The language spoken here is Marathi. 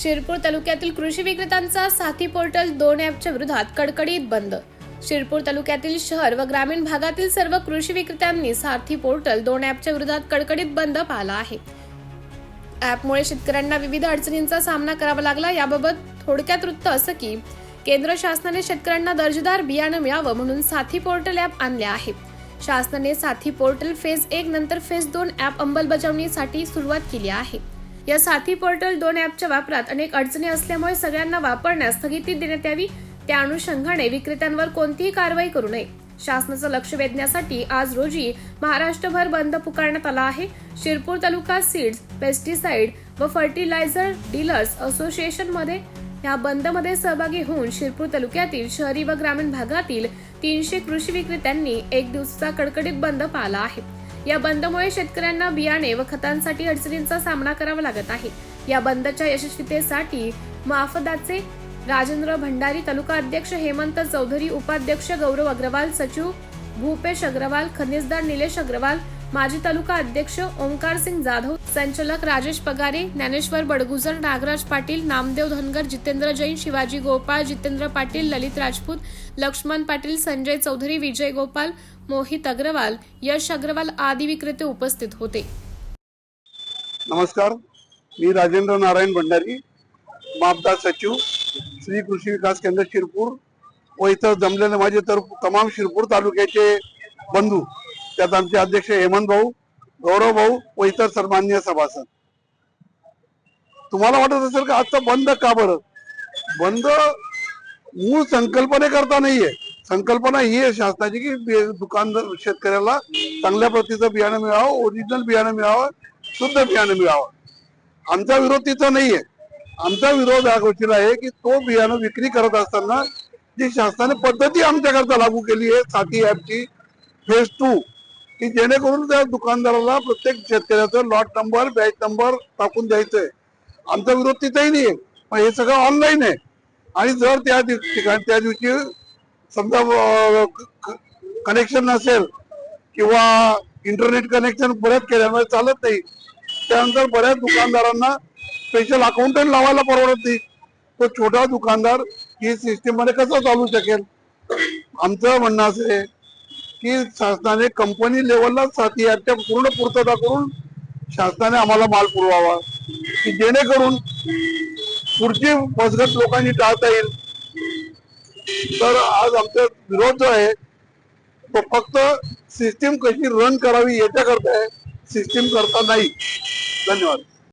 शिरपूर तालुक्यातील कृषी विक्रेत्यांचा साथी पोर्टल दोन ॲपच्या विरोधात कडकडीत बंद. शिरपूर तालुक्यातील शहर व ग्रामीण भागातील सर्व कृषी विक्रेत्यांनी साथी पोर्टल दोन ॲपच्या विरोधात कडकडीत बंद पाहिला आहे. ॲपमुळे शेतकऱ्यांना विविध अडचणींचा सामना करावा लागला. याबाबत थोडक्यात वृत्त असं की केंद्र शासनाने शेतकऱ्यांना दर्जेदार बियाणं मिळावं म्हणून साथी पोर्टल ॲप आणले आहे. शासनाने साथी पोर्टल फेज एक नंतर फेज दोन ॲप अंमलबजावणीसाठी सुरुवात केली आहे. या साथी पोर्टल दोन ॲपच्या वापरात अनेक अडचणी असल्यामुळे सगळ्यांना वापरण्यास स्थगिती देण्यात यावी. त्या अनुषंगाने विक्रेत्यांवर कोणतीही कारवाई करू नये. शासनाचं लक्ष वेधण्यासाठी आज रोजी महाराष्ट्रभर बंद पुकारण्यात आला आहे. शिरपूर तालुका सीड्स पेस्टिसाइड व फर्टिलायझर डीलर्स असोसिएशनमध्ये या बंदमध्ये सहभागी होऊन शिरपूर तालुक्यातील शहरी व ग्रामीण भागातील तीनशे कृषी विक्रेत्यांनी एक दिवसाचा कडकडीत बंद पाळला आहे. या बंदमुळे शेतकऱ्यांना बियाणे व खतांसाठी अडचणींचा सामना करावा लागत आहे. या बंदच्या यशस्वीतेसाठी माफदाचे राजेंद्र भंडारी तालुका अध्यक्ष हेमंत चौधरी उपाध्यक्ष गौरव अग्रवाल सचिव भूपेश अग्रवाल खनिजदार निलेश अग्रवाल माजी तालुका अध्यक्ष ओंकार सिंग जाधव संचालक राजेश पगारे ज्ञानेश्वर बडगुजर नागराज पाटील नामदेव धनगर जितेंद्र जैन शिवाजी गोपाळ जितेंद्र पाटील ललित राजपूत लक्ष्मण पाटील संजय चौधरी विजय गोपाल मोहित अग्रवाल यश अग्रवाल आदी विक्रेते उपस्थित होते. नमस्कार. मी राजेंद्र नारायण भंडारी मापदा सचिव श्री कृषी विकास केंद्र शिरपूर व इथं जमलेले माझे तर तमाम शिरपूर तालुक्याचे बंधू त्यात आमचे अध्यक्ष हेमंत भाऊ गौरव भाऊ व इतर सन्मान्य सभासद. तुम्हाला वाटत असेल का आजचा बंद का बरं? बंद मूळ संकल्पने करता नाहीये. संकल्पना ही आहे शासनाची की दुकानदार शेतकऱ्याला चांगल्या प्रतीचं बियाणं मिळावं ओरिजिनल बियाणं मिळावं शुद्ध बियाणं मिळावं. आमचा विरोध तिथं नाहीये. आमचा विरोध या गोष्टीला आहे की तो बियाणं विक्री करत असताना जी शासनाने पद्धती आमच्याकरता लागू केली आहे साथी ऍपची फेज टू की जेणेकरून त्या दुकानदाराला प्रत्येक शेतकऱ्याचं लॉट नंबर बॅच नंबर टाकून द्यायचंय. आमचा विरोध तिथेही नाहीये. पण हे सगळं ऑनलाईन आहे. आणि जर त्या दिव- ठिकाणी त्या दिवशी समजा कनेक्शन नसेल किंवा इंटरनेट कनेक्शन बऱ्याच केल्यामुळे चालत नाही त्यानंतर बऱ्याच दुकानदारांना स्पेशल अकाउंटंट लावायला परवडत नाही. तो छोटा दुकानदार ही सिस्टीममध्ये कसं चालू शकेल? आमचं म्हणणं असं आहे की शासनाने कंपनी लेवलला साथी याच्या पूर्ण पूर्तता करून शासनाने आम्हाला माल पुरवावा. की जेणेकरून पुढची फसगत लोकांनी टाळता येईल. तर आज आमचा विरोध जो आहे तो फक्त सिस्टीम कशी रन करावी याच्याकरता आहे. सिस्टीम करता नाही. धन्यवाद.